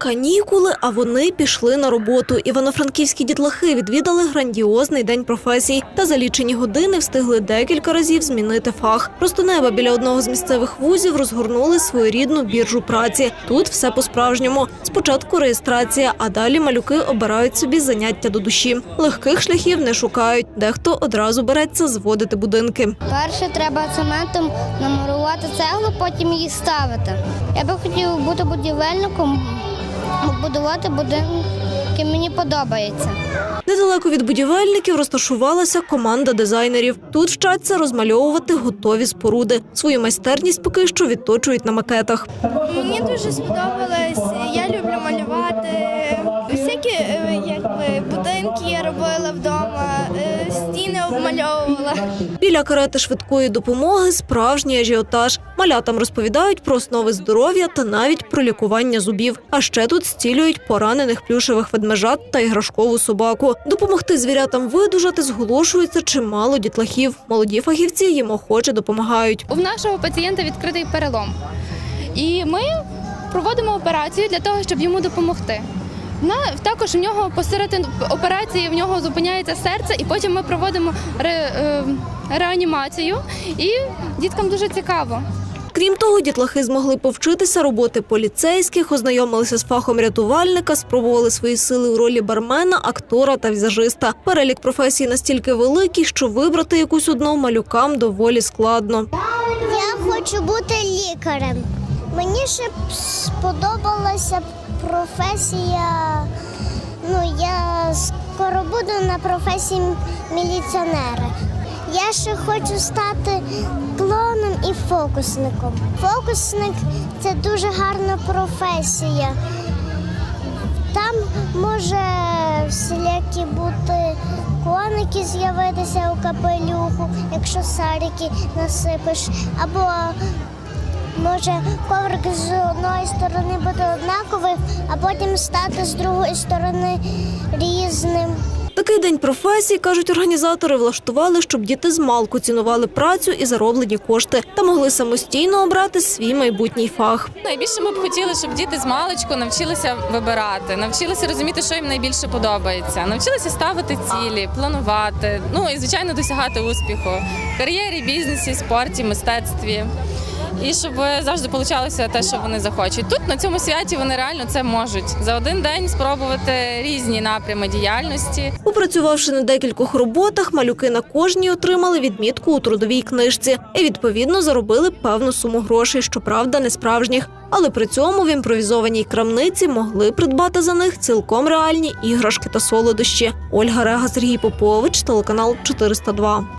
Канікули, а вони пішли на роботу. Івано-франківські дітлахи відвідали грандіозний день професій та за лічені години встигли декілька разів змінити фах. Просто неба біля одного з місцевих вузів розгорнули своєрідну біржу праці. Тут все по-справжньому. Спочатку реєстрація, а далі малюки обирають собі заняття до душі. Легких шляхів не шукають. Дехто одразу береться зводити будинки. Перше треба цементом намурувати цеглу, потім її ставити. Я би хотів бути будівельником, будувати будинки мені подобається. Недалеко від будівельників розташувалася команда дизайнерів. Тут вчаться розмальовувати готові споруди. Свою майстерність поки що відточують на макетах. Мені дуже сподобалось. Я люблю малювати. Всякі е, якби будинки я робила вдома, обмальовувала. Біля карети швидкої допомоги справжній ажіотаж. Малятам розповідають про основи здоров'я та навіть про лікування зубів. А ще тут стілюють поранених плюшевих ведмежат та іграшкову собаку. Допомогти звірятам видужати зголошується чимало дітлахів. Молоді фахівці їм охоче допомагають. У нашого пацієнта відкритий перелом. І ми проводимо операцію для того, щоб йому допомогти. На, також в нього посеред операції в нього зупиняється серце, і потім ми проводимо ре, е, реанімацію. І діткам дуже цікаво. Крім того, дітлахи змогли повчитися роботи поліцейських, ознайомилися з фахом рятувальника, спробували свої сили у ролі бармена, актора та візажиста. Перелік професій настільки великий, що вибрати якусь одну малюкам доволі складно. Я хочу бути лікарем. Мені ще б сподобалася професія. Ну, я скоро буду на професії міліціонера. Я ще хочу стати клоуном і фокусником. Фокусник це дуже гарна професія. Там може всілякі бути коники з'явитися у капелюху, якщо сарики насипеш, або може коврик з одної сторони бути однаковий, а потім стати з другої сторони різним. Такий день професій, кажуть організатори, влаштували, щоб діти змалку цінували працю і зароблені кошти та могли самостійно обрати свій майбутній фах. Найбільше ми б хотіли, щоб діти з маличку навчилися вибирати, навчилися розуміти, що їм найбільше подобається, навчилися ставити цілі, планувати, ну і звичайно досягати успіху в кар'єрі, бізнесі, спорті, мистецтві. І щоб завжди получалося те, що вони захочуть. Тут на цьому святі вони реально це можуть за один день спробувати різні напрями діяльності. Попрацювавши на декількох роботах, малюки на кожній отримали відмітку у трудовій книжці і відповідно заробили певну суму грошей, щоправда, не справжніх. Але при цьому в імпровізованій крамниці могли придбати за них цілком реальні іграшки та солодощі. Ольга Рега, Сергій Попович, телеканал 402.